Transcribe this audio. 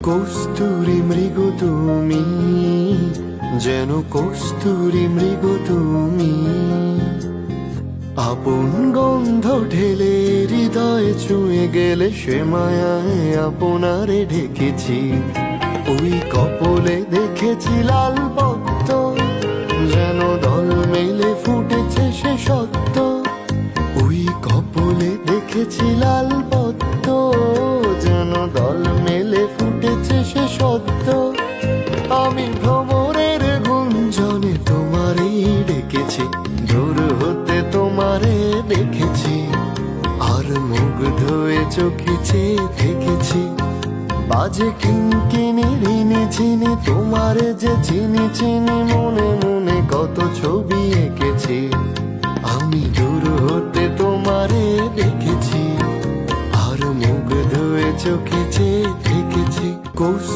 কস্তুরি মৃগ তুমি, যেন কস্তুরি মৃগ তুমি। আপন গন্ধ ঢেলে হৃদয়ে ছুঁয়ে গেলে সে মায়ায় আপনারে ঢেকেছি। ওই কপলে দেখেছি লাল পদ্ম যেন দল মেলে ফুটেছে সে সত্য। ওই কপলে দেখেছি লাল পদ্ম সত্য। আমি ভ্রমরের গুঞ্জনে তোমারই ডেকেছি। দূর হতে তোমারে দেখেছি। আর মুগ্ধ হয়ে চোখেছে দেখেছি। বাজে কিনকিনি ঋণি চিনি তোমারে যে চিনি চিনি, মনে মনে কত ছবি এঁকেছি। আমি দূর হতে তোমারে দেখেছি। আর মুগ্ধ হয়ে চোখেছে দেখেছি কোস